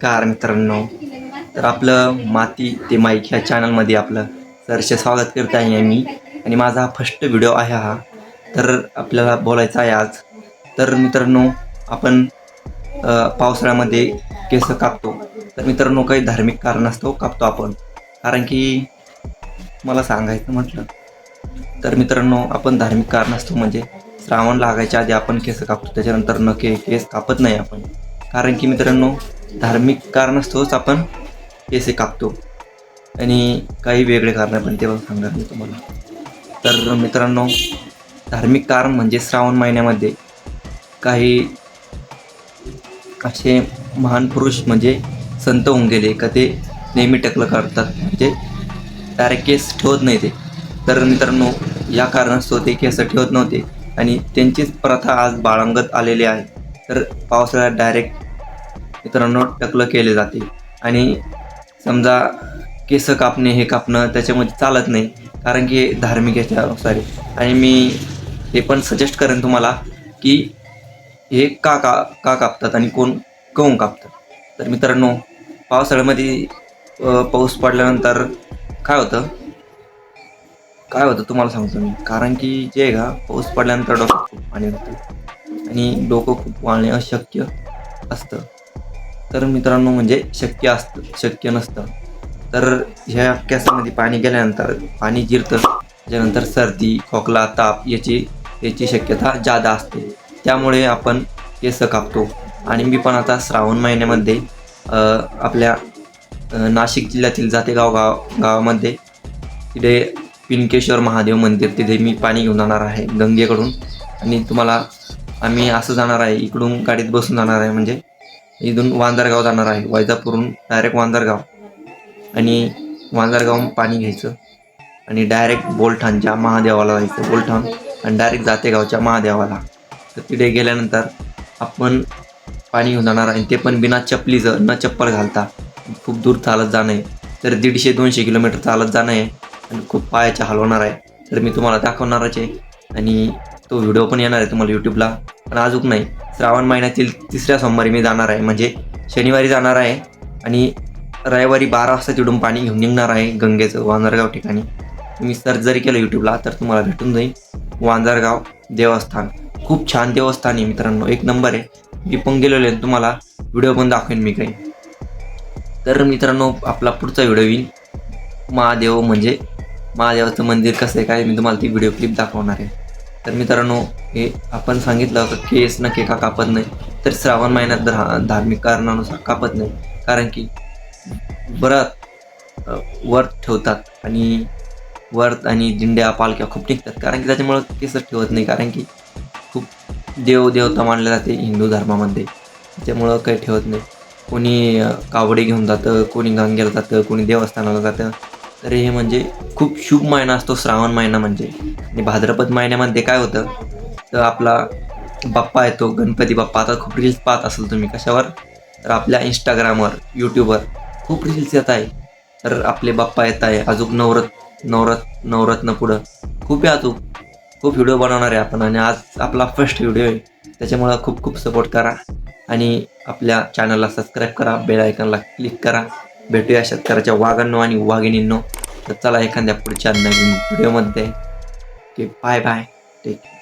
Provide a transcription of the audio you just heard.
नमस्कार मित्रांनो. तर आपलं माती ते माईक ह्या चॅनलमध्ये आपलं सरचे स्वागत करत आहे मी. आणि माझा हा फर्स्ट व्हिडिओ आहे हा. तर आपल्याला बोलायचा आहे आज. तर मित्रांनो आपण पावसाळ्यामध्ये केस कापतो. तर मित्रांनो काही धार्मिक कारण असतो कापतो आपण. कारण की मला सांगायचं म्हटलं तर मित्रांनो आपण धार्मिक कारण असतो म्हणजे श्रावण लागायच्या आधी आपण केस कापतो. त्याच्यानंतर नखे केस कापत नाही आपण. कारण की मित्रांनो धार्मिक कारणास्तवच आपण केसे कापतो. आणि काही वेगळे कारण पण ते पण सांगणार मी तुम्हाला. तर मित्रांनो धार्मिक कारण म्हणजे श्रावण महिन्यामध्ये काही असे महान पुरुष म्हणजे संत होऊन गेले का ते नेहमी टकलं करतात म्हणजे डायरेक्ट केस ठेवत नाही ते. तर मित्रांनो या कारणास्तव ते केस ठेवत नव्हते. आणि त्यांचीच प्रथा आज बाळंगत आलेली आहे. तर पावसाळ्यात डायरेक्ट मित्रांनो टकलं केले जाते. आणि समजा केस कापणे हे कापणं त्याच्यामध्ये चालत नाही. कारण की हे धार्मिक याच्यानुसार आणि मी हे पण सजेस्ट करेन तुम्हाला की हे का का का कापतात आणि कोण काऊन कापतात? तर मित्रांनो पावसाळ्यामध्ये पाऊस पडल्यानंतर काय होतं? काय होतं तुम्हाला सांगतो मी. कारण की जे आहे का पाऊस पडल्यानंतर डॉक्टर पाणी होतं आणि डोकं खूप वाळणे अशक्य असतं. तर मित्रांनो म्हणजे शक्य असतं शक्य नसतं. तर ह्या केसामध्ये पाणी गेल्यानंतर पाणी जिरतं त्याच्यानंतर सर्दी खोकला ताप याची याची शक्यता जादा असते. त्यामुळे आपण केस कापतो. आणि मी पण आता श्रावण महिन्यामध्ये आपल्या नाशिक जिल्ह्यातील जातेगाव गाव गावामध्ये तिथे पिनकेश्वर महादेव मंदिर तिथे मी पाणी घेऊन जाणार आहे गंगेकडून. आणि तुम्हाला आम्ही असं जाणार आहे इकडून गाडीत बसून जाणार आहे म्हणजे इथून वांदरगाव जाणार आहे वैजापूरहून डायरेक्ट वांदरगाव आणि वांदरगावून पाणी घ्यायचं. आणि डायरेक्ट बोलठाणच्या महादेवाला जायचं बोलठाण. आणि डायरेक्ट जातेगावच्या महादेवाला. तर तिथे गेल्यानंतर आपण पाणी घेऊन जाणार आहे. ते पण बिना चपलीचं न चप्पल घालता. खूप दूर चालत जाणं आहे. तर दीडशे दोनशे किलोमीटर चालत जाणं आहे. आणि खूप पायाच्या हलवणार आहे. तर मी तुम्हाला दाखवणारच आहे. आणि तो व्हिडिओ पण येणार आहे तुम्हाला यूट्यूबला पण अजून नाही. श्रावण महिन्यातील तिसऱ्या सोमवारी मी जाणार आहे. म्हणजे शनिवारी जाणार आहे आणि रविवारी बारा वाजता तिथून पाणी घेऊन निघणार आहे गंगेचं वांजरगाव ठिकाणी. मी सर्च जरी केलं यूट्यूबला तर तुम्हाला भेटून जाईल. वांजरगाव देवस्थान. खूप छान देवस्थान आहे मित्रांनो. एक नंबर आहे. मी पण गेलेलो आहे तुम्हाला व्हिडिओ पण दाखवेन मी काही. तर मित्रांनो आपला पुढचा व्हिडिओ येईल. महादेव म्हणजे महादेवाचं मंदिर कसं आहे काय मी तुम्हाला ती व्हिडिओ क्लिप दाखवणार आहे. तर मित्रांनो हे आपण सांगितलं होतं केस नके का कापत नाही. तर श्रावण महिन्यात धा धार्मिक कारणानुसार कापत नाही. कारण की व्रत व्रत ठेवतात आणि व्रत आणि दिंड्या पालख्या खूप निघतात. कारण की त्याच्यामुळं केस ठेवत नाही. कारण की खूप देव देवता मानले जाते हिंदू धर्मामध्ये. त्याच्यामुळं काही ठेवत नाही. कोणी कावडे घेऊन जातं कोणी गंगेला जातं कोणी देवस्थानाला जातं. तर हे म्हणजे खूप शुभ महिना असतो श्रावण महिना म्हणजे. आणि भाद्रपद महिन्यामध्ये काय होतं? तर आपला बाप्पा येतो गणपती बाप्पा. आता खूप रील्स पाहत असाल तुम्ही कशावर? तर आपल्या इंस्टाग्रामवर यूट्यूबवर खूप रील्स येत आहे. तर आपले बाप्पा येत आहे अजून नवरत नवरत नवरत्न पुढं. खूप आहे अजून. खूप व्हिडिओ बनवणार आहे आपण आणि आज आपला फर्स्ट व्हिडिओ आहे. त्याच्यामुळं खूप खूप सपोर्ट करा. आणि आपल्या चॅनलला सबस्क्राईब करा बेल आयकनला क्लिक करा. भेटूया शेतकऱ्याच्या वाघांनो आणि वाघिणींनो. तर चला एखाद्या पुढच्या नवीन व्हिडिओमध्ये Bye bye. Take care.